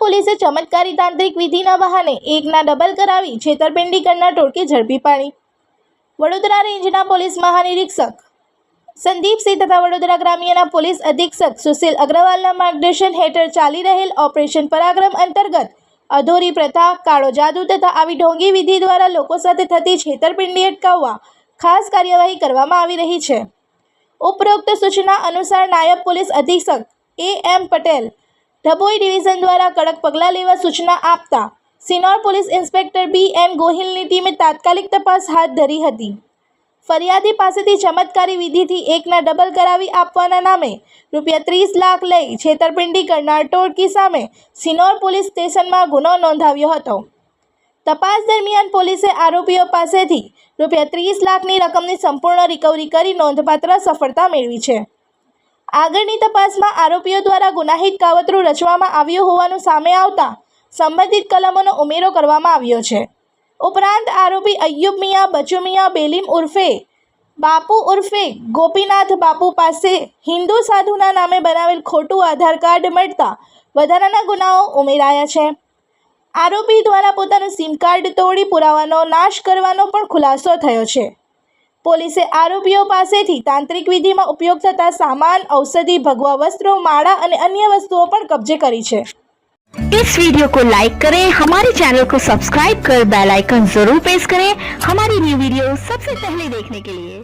પોલીસે ચમત્કારી તાંત્રિક વિધિના બહાને એકના ડબલ કરાવી છેતરપિંડી કરનાર ટોળકી ઝડપી પાડી. વડોદરા રેન્જના પોલીસ મહાનિરીક્ષક સંદીપસિંહ તથા વડોદરા ગ્રામ્યના પોલીસ અધિક્ષક સુશીલ અગ્રવાલના માર્ગદર્શન હેઠળ ચાલી રહેલ ઓપરેશન પરાક્રમ અંતર્ગત અધોરી પ્રથા, કાળો જાદુ તથા આવી ઢોંગી વિધિ દ્વારા લોકો સાથે થતી છેતરપિંડી અટકાવવા ખાસ કાર્યવાહી કરવામાં આવી રહી છે. ઉપરોક્ત સૂચના અનુસાર નાયબ પોલીસ અધિક્ષક A M Patel Dabhoi division દ્વારા કડક પગલાં લેવા સૂચના આપતા Sinor police inspector B M ગોહિલની ટીમે તાત્કાલિક તપાસ હાથ ધરી હતી. ફરિયાદી પાસેથી ચમત્કારી વિધિથી એકના ડબલ કરાવી આપવાના નામે રૂપિયા ત્રીસ લાખ લઈ છેતરપિંડી કરનાર ટોળકી સામે સિનોર પોલીસ સ્ટેશનમાં ગુનો નોંધાવ્યો હતો. તપાસ દરમિયાન પોલીસે આરોપીઓ પાસેથી રૂપિયા ત્રીસ લાખની રકમની સંપૂર્ણ રિકવરી કરી નોંધપાત્ર સફળતા મેળવી છે. આગળની તપાસમાં આરોપીઓ દ્વારા ગુનાહિત કાવતરું રચવામાં આવ્યું હોવાનું સામે આવતા સંબંધિત કલમોનો ઉમેરો કરવામાં આવ્યો છે. ઉપરાંત આરોપી અય્યુબ મિયા, બચુ મિયા, બેલીમ ઉર્ફે બાપુ ઉર્ફે ગોપીનાથ બાપુ પાસે હિન્દુ સાધુના નામે બનાવેલ ખોટું આધાર કાર્ડ મળતા વધારાના ગુનાઓ ઉમેરાયા છે. આરોપી દ્વારા પોતાનું સિમ કાર્ડ તોડી પુરાવાનો નાશ કરવાનો પણ ખુલાસો થયો છે. પોલીસે આરોપીઓ પાસેથી તાંત્રિક વિધિમાં ઉપયોગ થતા સામાન ઔષધિ ભગવા વસ્ત્રો માળા અને અન્ય વસ્તુઓ પણ કબજે કરી છે इस वीडियो को लाइक करें हमारे चैनल को सब्सक्राइब कर बेल आइकन जरूर प्रेस करें हमारी न्यू वीडियो सबसे पहले देखने के लिए